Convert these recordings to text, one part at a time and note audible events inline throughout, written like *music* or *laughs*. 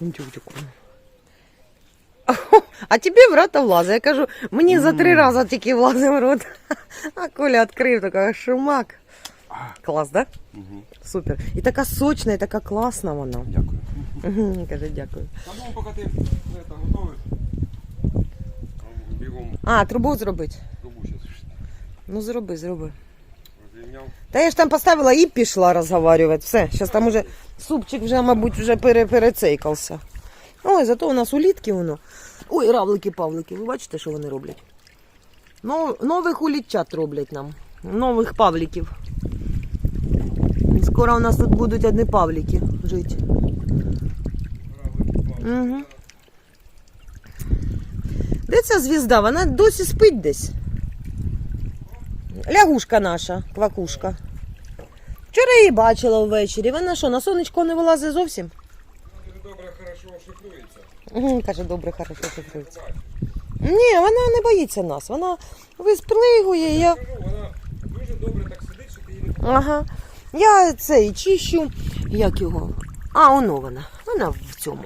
Тюк-тюк. А тебе в рота влазить. Я кажу, мені за три рази тільки влазив в рот. *laughs* А Коля відкрив такий шумак. Клас, да? Угу. Супер. І така сочна, і така класна вона. Дякую. Мгм, Каже, дякую. Та ну, поки ти це, готовиш. Бігом А, трубу зробити. трубу зараз Ну зроби, зроби. Та я ж там поставила і пішла розговорювати. Все, зараз там уже супчик вже, мабуть, вже пере, перецейкався. Ой, зато у нас улітки воно. Ой, равлики, павлики. Ви бачите, що вони роблять? Ну, нових улітчат роблять нам. Нових павліків. Скоро у нас тут будуть одні павліки жити. Угу. Де ця звізда? Вона досі спить десь. Лягушка наша, квакушка. Вчора її бачила ввечері. Вона що, на сонечко не вилазить зовсім? Добре, хорошо шифрується. Угу, каже, добре, хорошо шифрується. Ні, вона не боїться нас. Вона висплигує. Я... Вона дуже добре так сидить, що ти її не Ага. Я цей чищу. Як його? А, воно вона. Вона в цьому.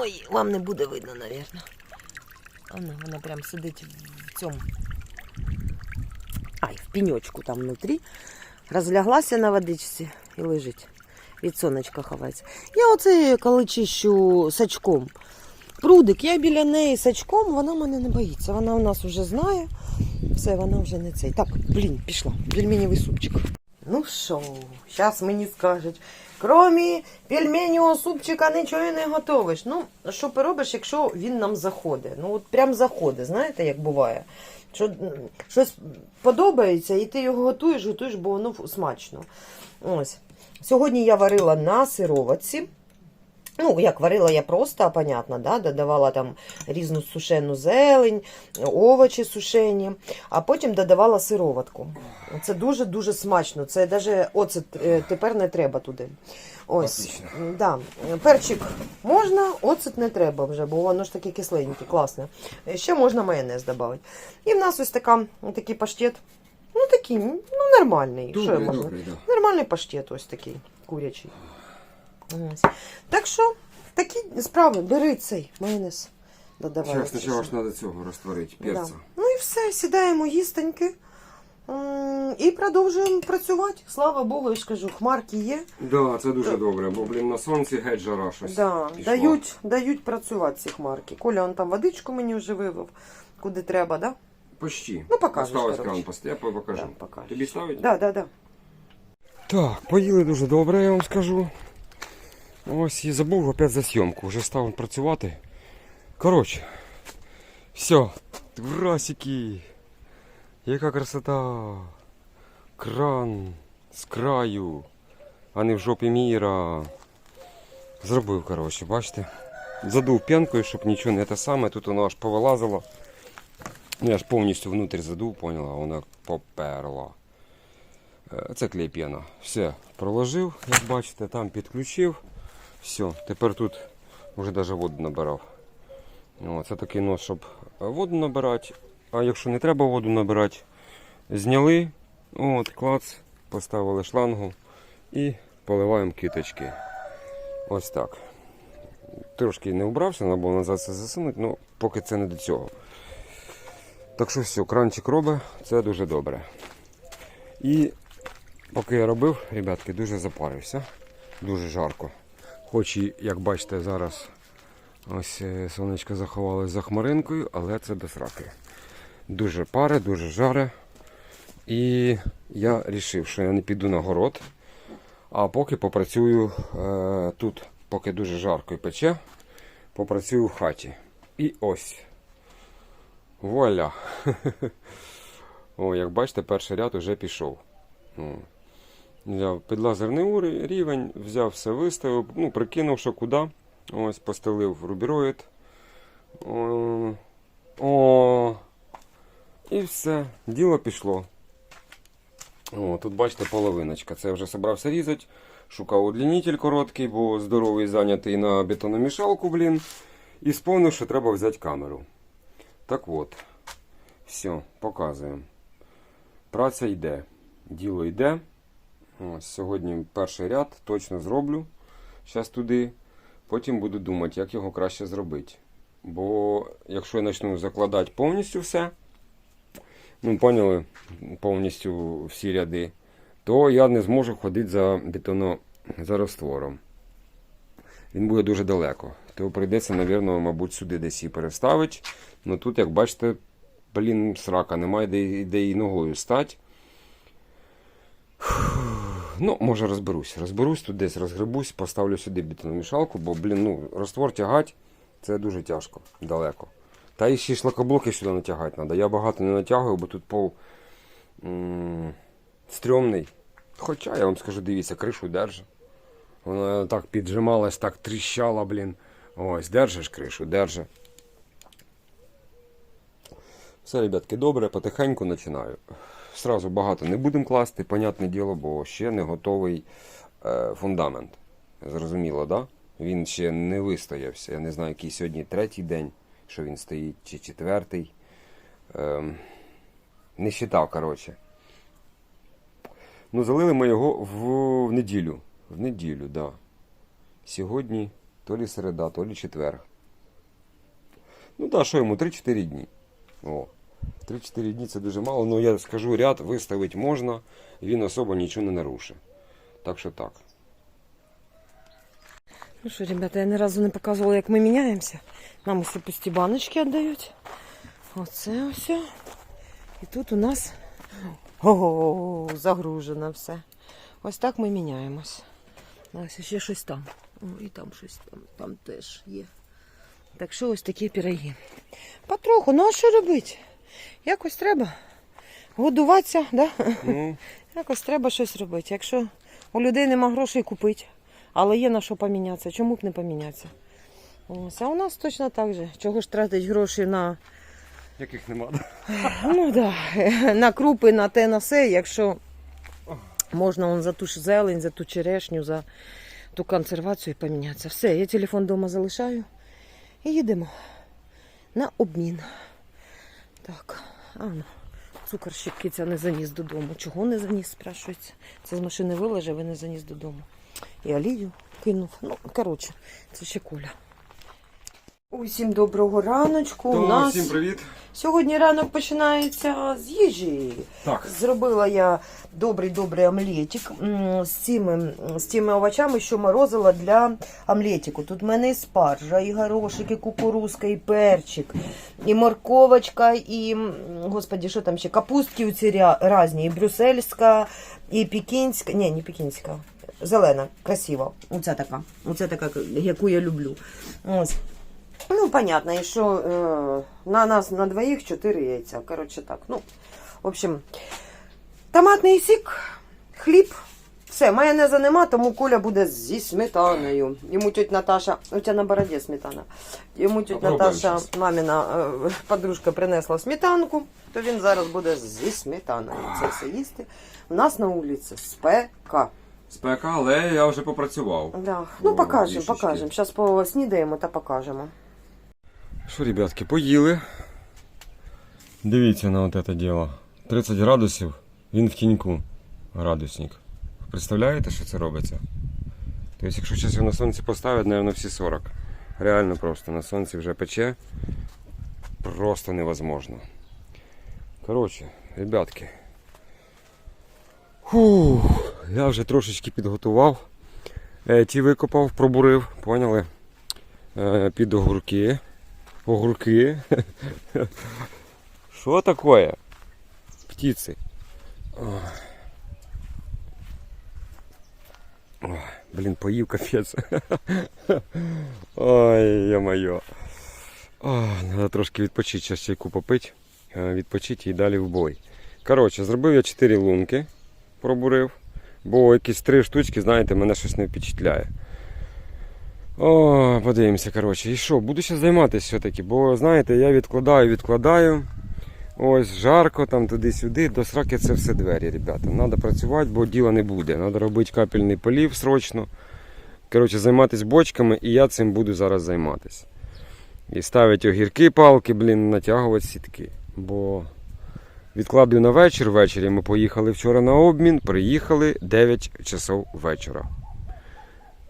Ой, вам не буде видно, навірно. Вона, вона прям сидить в цьому. Ай, в пеньочку там внутрі. Розляглася на водичці і лежить. Від сонечка ховається. Я оце коли сачком. Прудик, я біля неї сачком, вона мене не боїться. Вона у нас вже знає. Все, вона вже не цей. Так, блін, пішла. Пельменєвий супчик. Ну що, зараз мені скажуть, крім пельменєвого супчика нічого не готовиш. Ну, що поробиш, якщо він нам заходить? Ну, от прям заходить, знаєте, як буває. Що щось подобається, і ти його готуєш, готуєш, бо воно смачно. Ось. Сьогодні я варила на сироватці. Ну, як варила я просто, понятно, да? додавала там різну сушену зелень, овочі сушені, а потім додавала сироватку. Це дуже-дуже смачно. Це навіть оцет е, тепер не треба туди. Ось, Отлично. да. Перчик можна, оцет не треба вже, бо воно ж таке кисленьке, класне. Ще можна майонез додати. І в нас ось така, такий паштет. Ну такий, ну нормальний. Що я можу? добре, да. Нормальний паштет ось такий курячий. Ось. Так що, такі справи, бери цей майонез. Додавай. Зараз спочатку ж треба цього розтворити, Да. Ну і все, сідаємо їстеньки. І продовжуємо працювати. Слава Богу, я ж кажу, хмарки є. Да, це дуже добре, бо, блін, на сонці геть жара щось. Да, дають, дають працювати ці хмарки. Коля, он там водичку мені вже вивив, куди треба, да? Почти. Ну, покажеш, Осталось кран пост- я покажу. Да, покажеш. Тобі ставить? Да, да, да. Так, поїли дуже добре, я вам скажу. Ось і забув опять за зйомку, вже став працювати. Коротше, все, Врасики. Яка красота. Кран з краю, а не в жопі міра. Зробив, коротше, бачите? Задув п'янкою, щоб нічого не те саме. Тут воно аж повилазило. Ну, Я ж повністю внутрі задув, поняла, воно поперла. Е, Це клей п'яна. Все, проложив, як бачите, там підключив. Все, тепер тут вже навіть воду набирав. О, це такий нос, щоб воду набирати. А якщо не треба воду набирати, зняли, от, клац, поставили шлангу і поливаємо киточки. Ось так. Трошки не вбрався, треба було назад це засунути, але поки це не до цього. Так що все, кранчик робить, це дуже добре. І Поки я робив, ребятки, дуже запарився. Дуже жарко. Хоч і, як бачите, зараз ось е, сонечко заховалось за хмаринкою, але це без раки. Дуже пари, дуже жаре. І я вирішив, що я не піду на город, а поки попрацюю е, тут, поки дуже жарко і пече, попрацюю в хаті. І ось. Вуаля! *laughs* О, як бачите, перший ряд уже пішов. Взяв підлазерний рівень, взяв все виставив, ну, прикинув, що куди. Ось, постелив рубіроїд. О, о, і все, діло пішло. О, тут бачите половиночка. Це я вже собрався різати. Шукав удлінитель короткий, бо здоровий зайнятий на бетономішалку, блін. І сповнив, що треба взяти камеру. Так от, все, показуємо. Праця йде, діло йде. Ось, сьогодні перший ряд точно зроблю. Зараз туди Потім буду думати, як його краще зробити. Бо якщо я почну закладати повністю все, ну, поняли, повністю всі ряди, то я не зможу ходити за бетоно, за раствором. Він буде дуже далеко. То прийдеться, напевно, мабуть, сюди десь і переставити. Ну тут, як бачите, блін, срака, немає де, де і ногою стати. Ну, може розберусь. Розберусь тут десь, розгребусь, поставлю сюди бетономішалку, бо, блін, ну, раствор тягати це дуже тяжко, далеко. Та і ще шлакоблоки сюди натягати треба. Я багато не натягую, бо тут пол стрьомний. Хоча я вам скажу, дивіться, кришу держи. Вона так піджималась, так тріщала, блін. Ось, держиш кришу, держи. Все, ребятки, добре, потихеньку починаю. Сразу багато не будемо класти, понятне діло, бо ще не готовий е, фундамент. Зрозуміло, да? Він ще не вистоявся. Я не знаю, який сьогодні третій день, що він стоїть, чи четвертий. Ем, не считав, коротше. Ну, залили ми його в, в неділю. В неділю, да. Сьогодні то лі середа, то лі четвер. Ну так, що йому 3-4 дні. О. 3-4 дні це дуже мало, але я скажу, ряд виставити можна, він особо нічого не нарушить. Так що так. Ну що, ребята, я ні разу не показувала, як ми міняємося. Нам усі пусті баночки віддають. Оце ось. І тут у нас ого, загружено все. Ось так ми міняємось. Ось ще щось там. О, і там щось там, там теж є. Так що ось такі пироги. Потроху, ну а що робити? Якось треба годуватися, да? Ну, *laughs* Якось треба щось робити. Якщо у людей нема грошей купити, але є на що помінятися, чому б не помінятися? Ось, а у нас точно так же. Чого ж тратить гроші на, яких нема. *laughs* ну, да, *laughs* на крупи, на те, на все, якщо можна он, за ту ж зелень, за ту черешню, за ту консервацію помінятися. Все, я телефон вдома залишаю і їдемо на обмін. Так, а ну. Цукор ще киця не заніс додому. Чого не заніс, спрашується. Це з машини вилежав і не заніс додому. І олію кинув. Ну, коротше, це ще Коля. Усім доброго раночку. У нас всім привіт. сьогодні ранок починається з їжі. Так, Зробила я добрий добрий омлетик з цими, з тими овочами, що морозила для омлетику. Тут в мене і спаржа, і горошик, і кукурузка, і перчик, і морковочка, і господі, що там ще капустки у ці різні, і брюссельська, і пекінська. Ні, не пекінська. Зелена, красива. Оця така. Оця така, яку я люблю. Ось. Ну, понятно, і що е, на нас на двоїх чотири яйця. Коротше так. Ну, в общем, томатний сік, хліб. Все, майонеза нема, тому Коля буде зі сметаною. Йому тьотя Наташа, у тебе на бороді сметана. Йому тьотя Наташа, щас. мамина е, подружка, принесла сметанку, то він зараз буде зі сметаною це все їсти. У нас на вулиці спека. спека, але я вже попрацював. Да. Ну, покажемо, покажемо. Зараз поснідаємо та покажемо. Що, ребятки, поїли. Дивіться на от це діло. 30 градусів, він в тіньку. Градусник. Представляєте, що це робиться? Тобто, якщо зараз його на сонці поставити, мабуть, всі 40. Реально просто на сонці вже пече. Просто невозможно. Коротше, ребятки. Фух, я вже трошечки підготував. Е, ті викопав, пробурив, поняли? Е, під огурки. Огурки. *laughs* Що таке? Птиці. Блін, поїв капець. Ой, я-моє. Треба трошки відпочити, зараз чайку попити, е, відпочити і далі в бой. Коротше, зробив я 4 лунки, пробурив, бо якісь 3 штучки, знаєте, мене щось не впечатляє. О, подивимося, коротше. І що, буду ще займатися все-таки, бо знаєте, я відкладаю, відкладаю. Ось жарко, там туди-сюди, до сраки це все двері, ребята. Треба працювати, бо діла не буде. Треба робити капельний полів срочно. Коротше, займатися бочками, і я цим буду зараз займатися. І ставити огірки, палки, блін, натягувати сітки. Бо відкладую на вечір. Ввечері ми поїхали вчора на обмін, приїхали 9 часов вечора.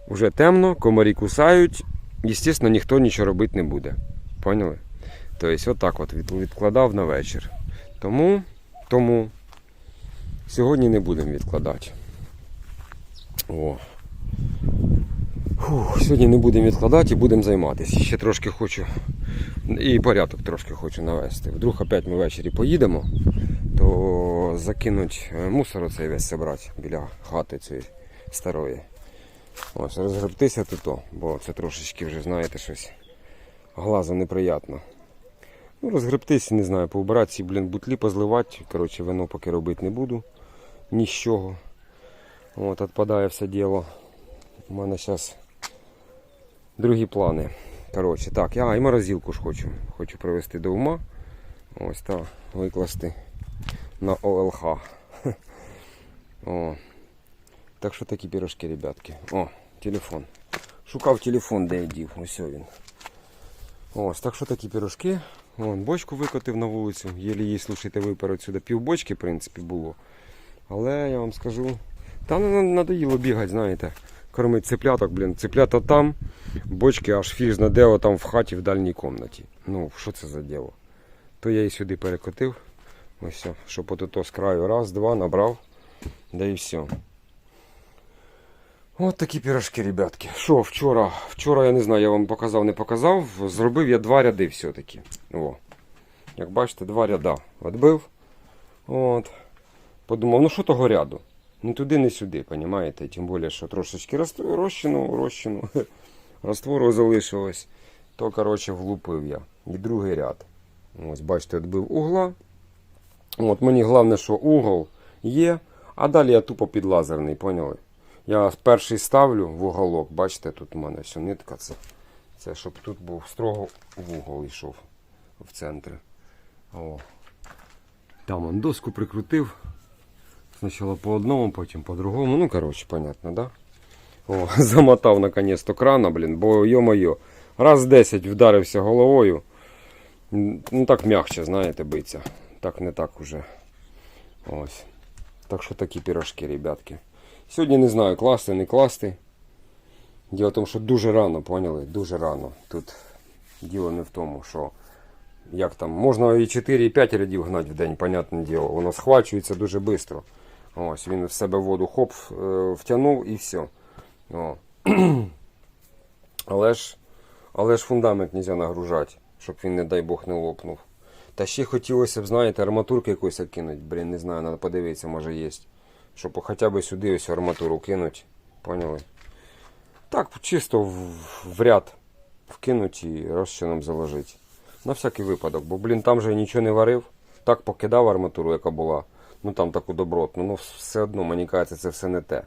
Уже темно, комарі кусають, звісно, ніхто нічого робити не буде. Поняли? Тобто, отак от відкладав на вечір. Тому, тому сьогодні не будемо відкладати. О. Фух, сьогодні не будемо відкладати і будемо займатися. Ще трошки хочу. І порядок трошки хочу навести. Вдруг опять ми ввечері поїдемо, то закинуть е, мусор оцей весь зібрати біля хати цієї старої. Ось, розгребтися тут, бо це трошечки вже, знаєте, щось глазу неприємно. Ну, розгребтись, не знаю, поубирати ці, блін, бутлі, позливати. Коротше, вино поки робити не буду. Ні з. От, відпадає все діло. У мене зараз другі плани. Коротше, так, я і морозилку ж хочу. Хочу привезти до ума. Ось та викласти на ОЛХ. О. *laughs* Так що такі пірожки, ребятки. О, телефон. Шукав телефон, де я дів. Ось він. Ось, так що такі пірожки. Вон, бочку викотив на вулицю. Єлі її, слушайте, випер отсюди. Пів бочки, в принципі, було. Але я вам скажу. Та ну, надоїло бігати, знаєте. Кормить цепляток, блін. Цеплята там, бочки аж фіг на там в хаті в дальній кімнаті. Ну, що це за діло? То я і сюди перекотив. Ось все, щоб от з краю раз, два набрав. Да і все. От такі пірожки, ребятки. Що вчора? Вчора я не знаю, я вам показав, не показав. Зробив я два ряди все-таки. О. Як бачите, два ряда відбив. От. Подумав, ну що того ряду? Не туди, не сюди, понімаєте? Тим більше, що трошечки розчину, розчину, *laughs* раствору залишилось. То, коротше, влупив я. І другий ряд. Ось, бачите, відбив угла. От мені головне, що угол є, а далі я тупо під лазерний, поняли? Я перший ставлю в уголок, бачите, тут у мене все нитка. Це, це щоб тут був строго в угол йшов в центрі. О. Там он доску прикрутив. Спочатку по одному, потім по другому. Ну, коротше, понятно, да? О, *laughs* замотав наконець-то крана, блін, бо йо-моє, раз 10 вдарився головою. Ну так м'якше, знаєте, биться. Так не так уже. Ось. Так що такі пірожки, ребятки. Сьогодні не знаю, класти, не класти. Діло в тому, що дуже рано, поняли? Дуже рано. Тут діло не в тому, що як там, можна і 4, і 5 рядів гнати в день, понятне діло. Воно схвачується дуже швидко. Ось, він в себе воду хоп, е, втягнув і все. О. *clears throat* Але ж, але ж фундамент не можна нагружати, щоб він, не дай Бог, не лопнув. Та ще хотілося б, знаєте, арматурки якоїсь кинути. Блін, не знаю, треба подивитися, може є. Щоб хоча б сюди ось арматуру кинуть. Поняли? Так, чисто в, ряд вкинуть і розчином заложити. На всякий випадок, бо, блін, там же нічого не варив. Так покидав арматуру, яка була. Ну там таку добротну. Ну все одно, мені кажеться, це все не те.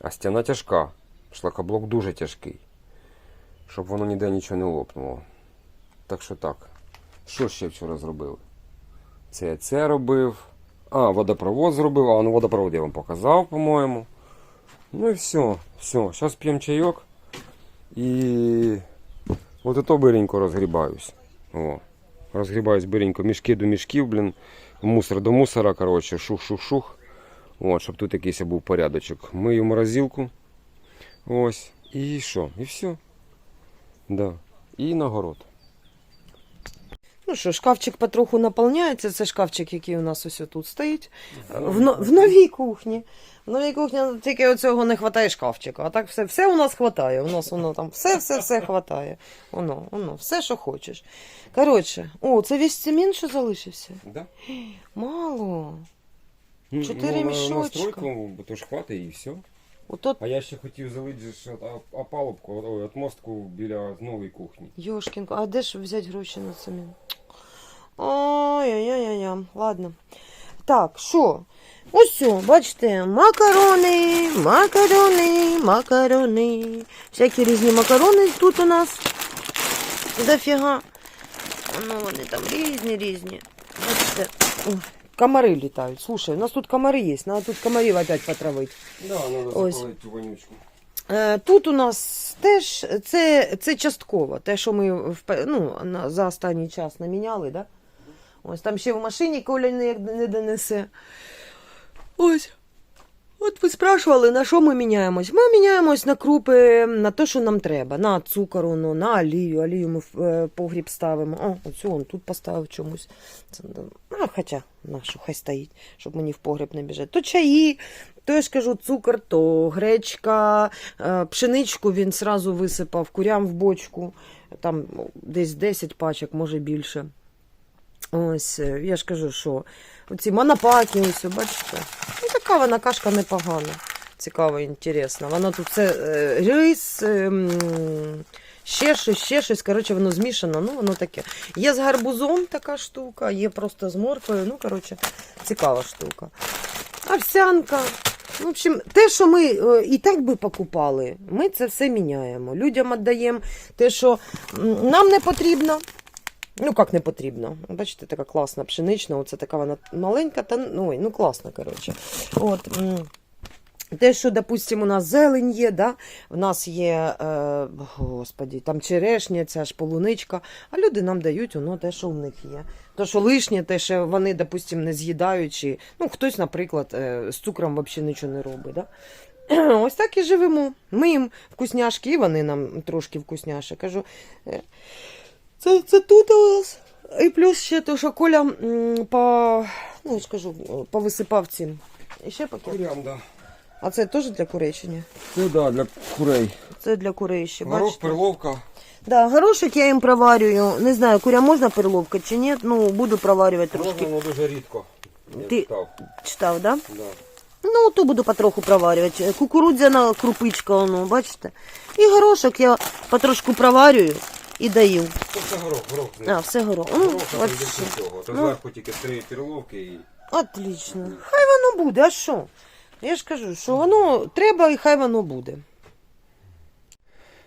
А стіна тяжка. Шлакоблок дуже тяжкий. Щоб воно ніде нічого не лопнуло. Так що так. Що ще вчора зробили? Це я це робив. А, водопровод зробив. А, ну водопровод я вам показав, по-моєму. Ну і все. Все. Зараз п'ємо чайок. І от ото биренько розгрібаюсь. О. Розгрібаюсь биренько. Мішки до мішків, блін. Мусор до мусора, коротше, шух-шух-шух. От, щоб тут якийсь був порядочок. Мию морозилку. Ось. І що? І все. Да. І на город. Ну що, шкафчик потроху наповняється. Це шкафчик, який у нас ось тут стоїть. В, но- в новій кухні. В новій кухні тільки оцього не вистачає шкафчика. А так все, все у нас вистачає. У нас воно там все, все, все вистачає. Воно, воно, все, що хочеш. Коротше, о, це весь цемент, що залишився. Да? Мало. Ну, Чотири на- мішочка. бо то ж хватить і все. Ото А я ще хотів залити опалубку, отмостку біля нової кухні. Йошкінко, а де ж взяти гроші на цемент? Ой-ой-ой-ой, ладно. Так, що? Ось бачите, макарони, макарони, макарони. Всякі різні макарони тут у нас. Дофіга. Ну, вони там різні, різні. Бачите. Ой, комари літають. Слушай, у нас тут комари є, треба тут комарів опять потравити. Да, Ось. запалити цю вонючку. Тут у нас теж це, це частково, те, що ми ну, за останній час наміняли, да? Ось там ще в машині Коля не, не донесе. Ось. От ви спрашували, на що ми міняємось? Ми міняємось на крупи, на те, що нам треба. На цукор, ну, на олію. Олію ми в е, погріб ставимо. О, оцю он тут поставив чомусь. Да. а, хоча, на що, хай стоїть, щоб мені в погріб не біжати. То чаї, то я ж кажу, цукор, то гречка, е, пшеничку він сразу висипав, курям в бочку. Там ну, десь 10 пачок, може більше. Ось, е, я ж кажу, що оці монопаки, ось, бачите? Ну, така вона кашка непогана. Цікаво, інтересно. Воно тут все е, рис, е, ще щось, ще щось. Коротше, воно змішано, ну воно таке. Є з гарбузом така штука, є просто з морквою. Ну, коротше, цікава штука. Овсянка. В общем, те, що ми е, і так би покупали, ми це все міняємо. Людям віддаємо те, що нам не потрібно. Ну, як не потрібно. Бачите, така класна пшенична, оце така вона маленька, та ну, ой, ну класна, коротше. От, те, що, допустимо, у нас зелень є, да? в нас є, е, господі, там черешня, ця ж полуничка, а люди нам дають воно те, що в них є. То, що лишнє, те, що вони, допустимо, не з'їдають, чи, ну, хтось, наприклад, е, з цукром взагалі нічого не робить. Да? *clears throat* Ось так і живемо. Ми їм вкусняшки, і вони нам трошки вкусняші. Кажу, е, це, це тут у вас. І плюс ще то, що Коля м, по, ну, я ж кажу, повисипав цим. І ще пакет. Курям, да. А це теж для курей чи ні? Ну да, для курей. Це для курей ще, Горох, бачите? перловка. Да, горошок я їм проварюю. Не знаю, курям можна перловка чи ні. Ну, буду проварювати Можна, трошки. воно дуже рідко. Я Ти- читав. Читав, да? Да. Ну, то буду потроху проварювати. Кукурудзяна крупичка, воно, бачите? І горошок я потрошку проварюю і даю. Це все горох, горох. А, все горо. Ну, Горох. То Ну. зверху тільки три перловки і... Отлично. Хай воно буде, а що? Я ж кажу, що воно треба і хай воно буде.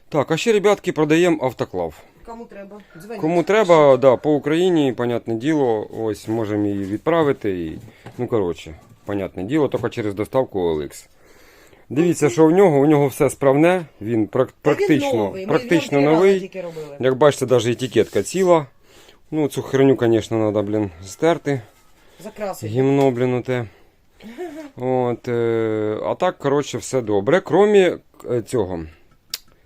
Так, а ще, ребятки, продаємо автоклав. Кому треба? Дзвоніть. Кому треба, да, по Україні, понятне діло, ось можемо її відправити. І, ну, коротше, понятне діло, тільки через доставку OLX. Дивіться, що в нього, у нього все справне, він прак- він практично, новий. Практично новий. Як бачите, навіть етикетка ціла. Ну, цю херню, звісно, треба, блін, стерти. Закрасить. Гімно, блін, оте. От, е, а так, коротше, все добре. Кромі е, цього.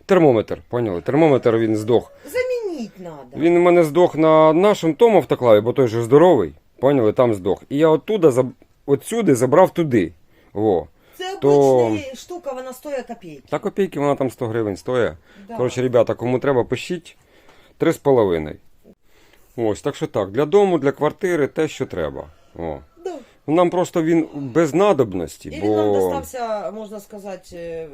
Термометр, поняли? Термометр він здох. Замініть треба. Він у мене здох на нашому тому автоклаві, бо той же здоровий. Поняли, там здох. І я оттуда, отсюди забрав туди. Во. Це то- обична штука, вона стоїть копійки. Та копійки вона там 100 гривень стоїть. Да. Коротше, ребята, кому треба, пишіть 3,5. Ось, так що так, для дому, для квартири те, що треба. О. Да. Нам просто він без надобності, І бо він нам достався, можна сказати, е,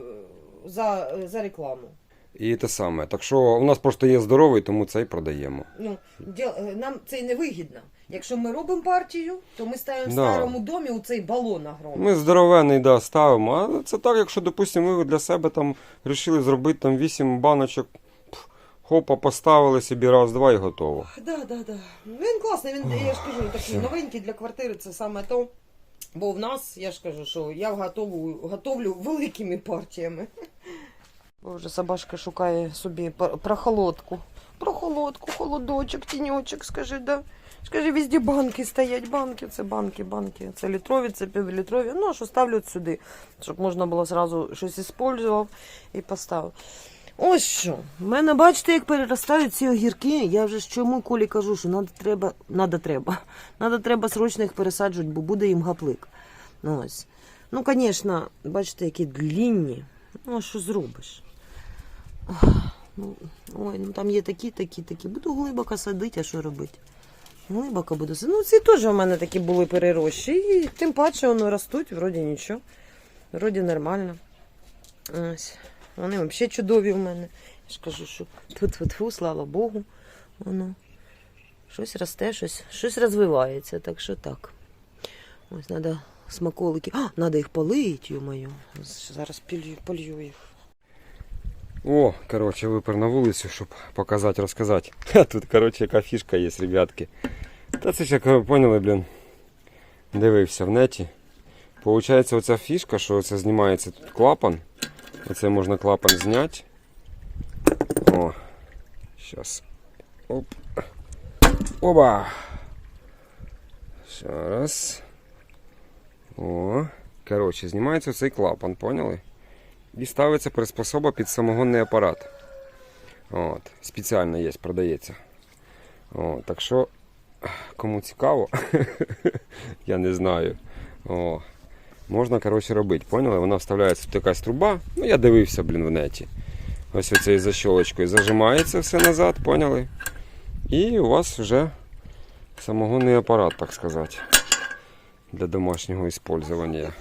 за, за рекламу. і те саме. Так що у нас просто є здоровий, тому цей продаємо. Ну, діл- е, нам це й не вигідно. Якщо ми робимо партію, то ми ставимо в Да. старому домі у цей балон огромний. Ми здоровений, да, ставимо. А це так, якщо, допустимо, ви для себе там вирішили зробити там 8 баночок, пф, хопа, поставили собі раз, два і готово. Да, да, да. Він класний, він, я ж кажу, такий новенький для квартири, це саме то. Бо в нас, я ж кажу, що я готову, готовлю великими партіями. Боже, собачка шукає собі пар- прохолодку. Прохолодку, холодочок, тіньочок, скажи, да. Скажи, везде банки стоять, банки, це банки, банки. Це літрові, це півлітрові. Ну, а що ставлю сюди, щоб можна було зразу щось іспользував і поставив. Ось що. В мене, бачите, як переростають ці огірки. Я вже ж чому Колі кажу, що надо треба, надо треба. Надо треба срочно їх пересаджувати, бо буде їм гаплик. Ну, ось. Ну, звісно, бачите, які длінні. Ну, а що зробиш? Ну, ой, ну там є такі, такі, такі. Буду глибоко садити, а що робити? Глибоко буду. Ну, ці теж у мене такі були перерощі. І тим паче воно ростуть, вроді нічого. Вроді нормально. Ось. Вони взагалі чудові в мене. Я ж кажу, що тут слава Богу. Воно щось росте, щось, щось розвивається. Так що так. Ось треба смаколики. А, треба їх полити, ю-мою. Зараз полью їх. О, коротше, випер на вулицю, щоб показати, розказати. *laughs* Тут, коротше, яка фішка є, ребятки. Та це ж як ви поняли, блін. Дивився в неті. Получається, оця фішка, що це знімається тут клапан. Оце можна клапан зняти. О. Щас. Оп. Оба. Ще раз. О. Коротше, знімається цей клапан, поняли? І ставиться приспособа під самогонний апарат. От, спеціально є, продається. От, так що, кому цікаво, *laughs* я не знаю. О, можна, коротше, робити, поняли? Вона вставляється тут якась труба. Ну, я дивився, блін, в неті. Ось оцею защолочкою зажимається все назад, поняли? І у вас вже самогонний апарат, так сказати, для домашнього використання.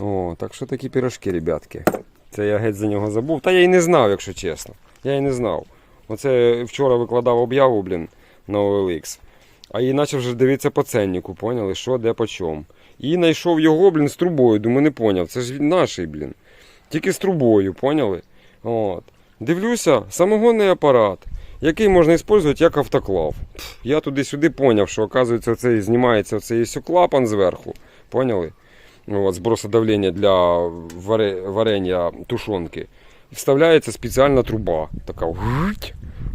О, так що такі пірожки, ребятки. Це я геть за нього забув. Та я й не знав, якщо чесно. Я й не знав. Оце вчора викладав об'яву, блін, на OLX. А і почав вже дивитися по ценнику, поняли, що, де, по чому. І знайшов його, блін, з трубою. Думаю, не поняв. Це ж наший, блін. Тільки з трубою, поняли? От. Дивлюся, самогонний апарат, який можна використовувати як автоклав. Пф, Я туди-сюди поняв, що, оказується, цей знімається цей клапан зверху. Поняли? От, збросодавлення для варе- варення тушонки. Вставляється спеціальна труба. Така.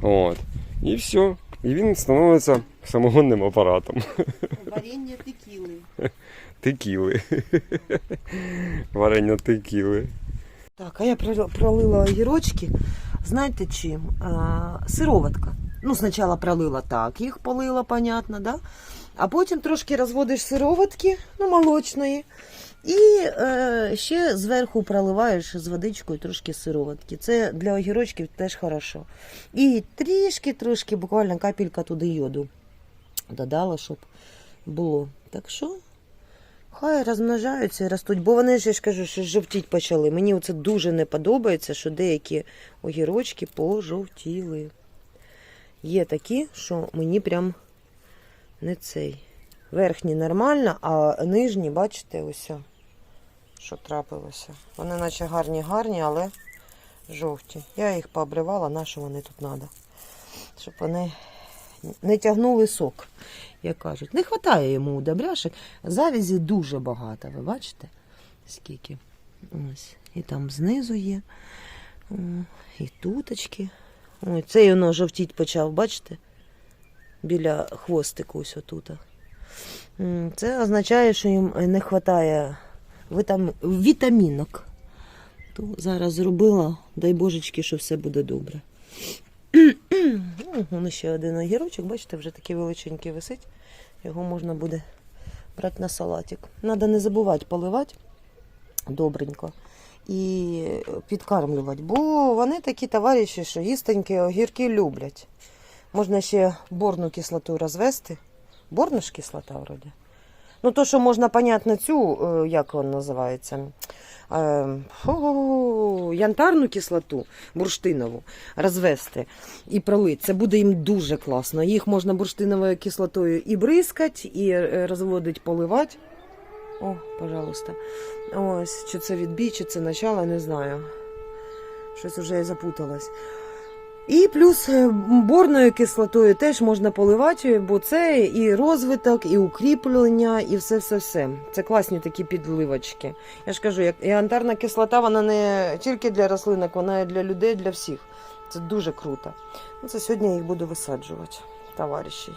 От. І все. І він становиться самогонним апаратом. Варення текіли. *laughs* Текіли. *laughs* Варення текіли. Так, а я пролила огірочки. Знаєте чим? А, сироватка. Ну, спочатку пролила так, їх полила, понятно, да? А потім трошки розводиш сироватки, ну, молочної. І е, ще зверху проливаєш з водичкою трошки сироватки. Це для огірочків теж хорошо. І трішки, трошки, буквально капелька туди йоду додала, щоб було. Так що Хай розмножаються і ростуть, бо вони ж я ж кажу, що жовтіть почали. Мені це дуже не подобається, що деякі огірочки пожовтіли. Є такі, що мені прям не цей. Верхні нормально, а нижні, бачите, ось що трапилося. Вони наче гарні, гарні, але жовті. Я їх пообривала, на що вони тут треба. Щоб вони не тягнули сок, як кажуть. Не вистачає йому удобряшек. Завязі дуже багато, ви бачите? Скільки? Ось. І там знизу є. І туточки. Ой, цей воно жовтіть почав, бачите? Біля хвостику ось отут. Це означає, що їм не вистачає витам... вітамінок. То зараз зробила, дай божечки, що все буде добре. *clears throat* Ну, ще один огірочок, бачите, вже такий величенький висить. Його можна буде брати на салатик. Треба не забувати поливати добренько і підкармлювати, бо вони такі товариші, що їстенькі огірки люблять. Можна ще борну кислоту розвести. Борна ж кислота вроді. Ну, то, що можна, понятно, цю, е, як вона називається, е, янтарну кислоту бурштинову розвести і пролити. Це буде їм дуже класно. Їх можна бурштиновою кислотою і бризкати, і е, розводити, поливати. О, пожалуйста. Ось, чи це відбій, чи це начало, не знаю. Щось вже я запуталась. І плюс е, борною кислотою теж можна поливати, бо це і розвиток, і укріплення, і все-все-все. Це класні такі підливочки. Я ж кажу, як і антарна кислота, вона не тільки для рослинок, вона і для людей, для всіх. Це дуже круто. Ну, це сьогодні я їх буду висаджувати, товариші.